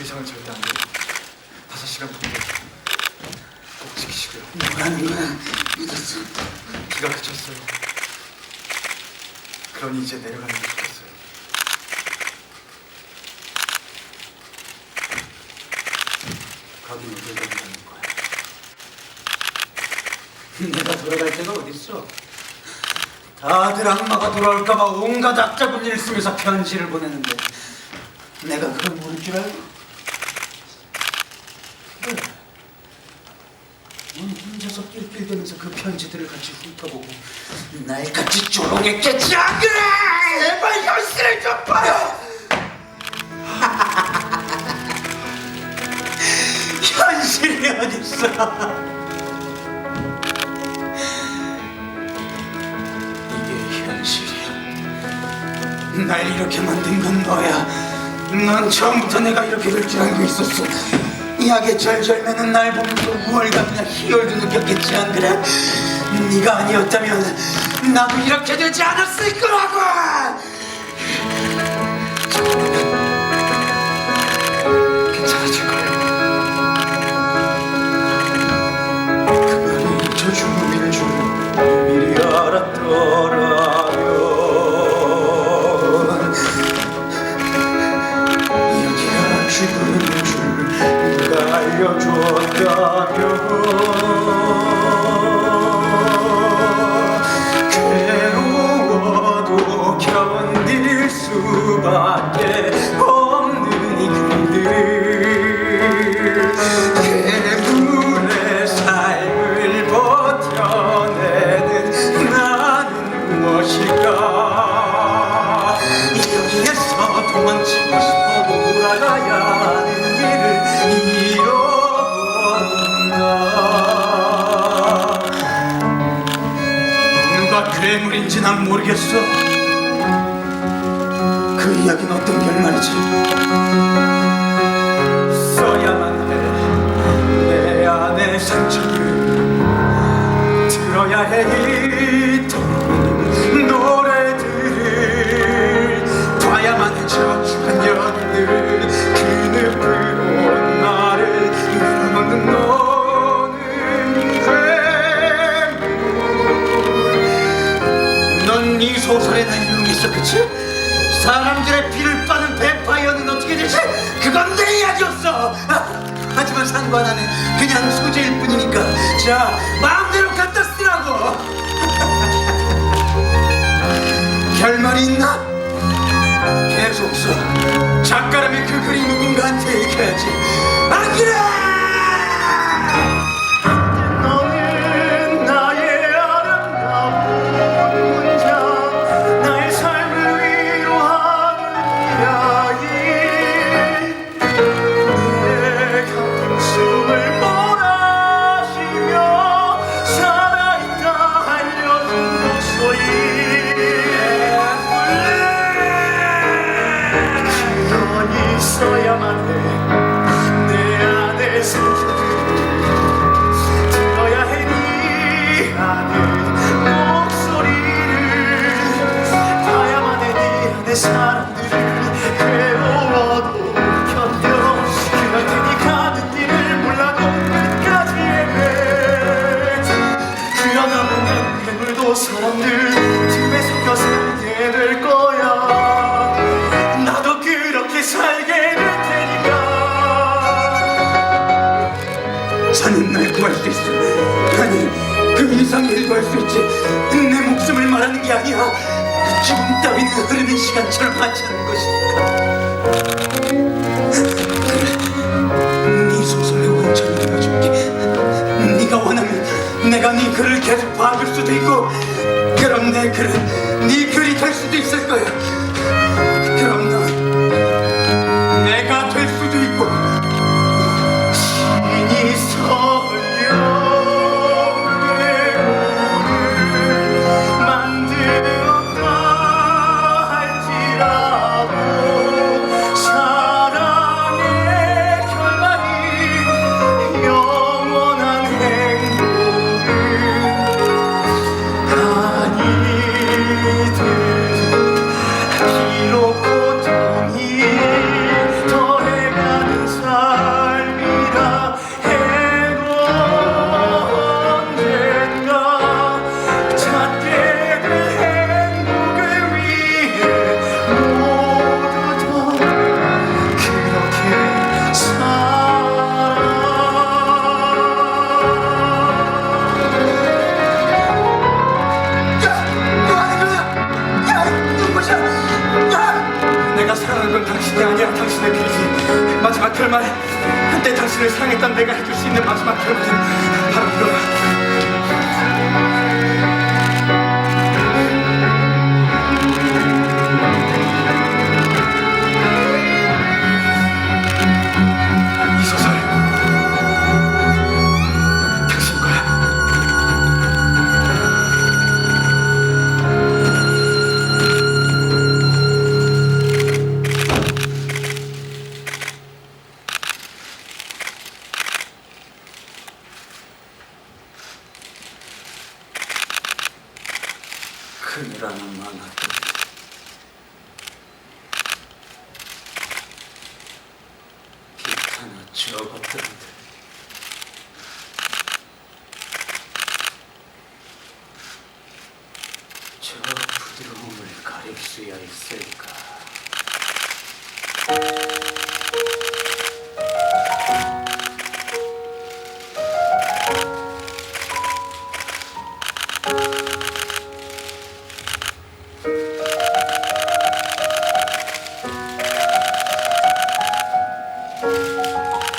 그 이상은 절대 안 돼요. 다섯 시간 공부 꼭 지키시고요. 뭐라는 거야? 믿었어. 비가 그쳤어요. 그러니 이제 내려가는 게 좋겠어요. 거긴 어딜 간다는 거야? 내가 돌아갈 데가 어딨어? 다들 악마가 돌아올까봐 온갖 악자군일을 쓰면서 편지를 보내는데 내가 그걸 모를 줄 알고? 그래. 넌 혼자서 낄낄대면서 그 편지들을 같이 훑어보고 날같이 조롱했겠지 안 그래? 제발 현실을 좀 봐요! 현실이 어딨어? 이게 현실이야. 날 이렇게 만든 건 너야. 넌 처음부터 내가 이렇게 될 줄 알고 있었어. 약에 절절 매는 날 보면서 우월감이나 희열도 느꼈겠지 안 그래? 네가 아니었다면 나도 이렇게 되지 않았을 거라고! 괜찮아질. 그만이 저 죽음인 줄 미리 알았더라 도망치고 싶어 돌아가야 하는 길을 잃어버린다 누가 괴물인지 난 모르겠어. 그 이야기는 어떤 결말이지? 써야만 해. 내 안의 상처를 들어야 해 소설에 날 이용했어 그치? 사람들의 피를 빠는 뱀파이어는 어떻게 되지? 그건 내 이야기였어 아, 하지만 상관 안 해 그냥 소재일 뿐이니까 자 마음대로 갖다 쓰라고 결말이 있나? 계속 써 작가라면 그 글이 누군가한테 읽혀야지 안 그래? 있어야만 해 내 안에 생겨든 들어야 해네 아는 목소리를 봐야만 해 네 안의 사람들을 괴로워도 견뎌. 그럴 테니 가는 길을 몰라도 끝까지 헤매 그러다 보면 괴물도 사람들 틈에 속여 살게 될 거야 구할 수 있어. 아니 그 이상의 일도 할 수 있지. 내 목숨을 말하는 게 아니야. 죽음 따위는 흐르는 시간처럼 않은 것이니까. 네 소설에 완전히 읽어줄게. 네가 원하면 내가 네 글을 계속 봐줄 수도 있고 그럼 내 글은 네 글이 될 수도 있을 거야 사랑하는 건 당신이 아니라 당신의 길이지. 마지막 결말 그때 당신을 사랑했던 내가 해줄 수 있는 마지막 결말은 바로 이거야 큰일 하나 많았던 빛 하나 적었던데 저 부드러움을 가릴 수야 있을까 Música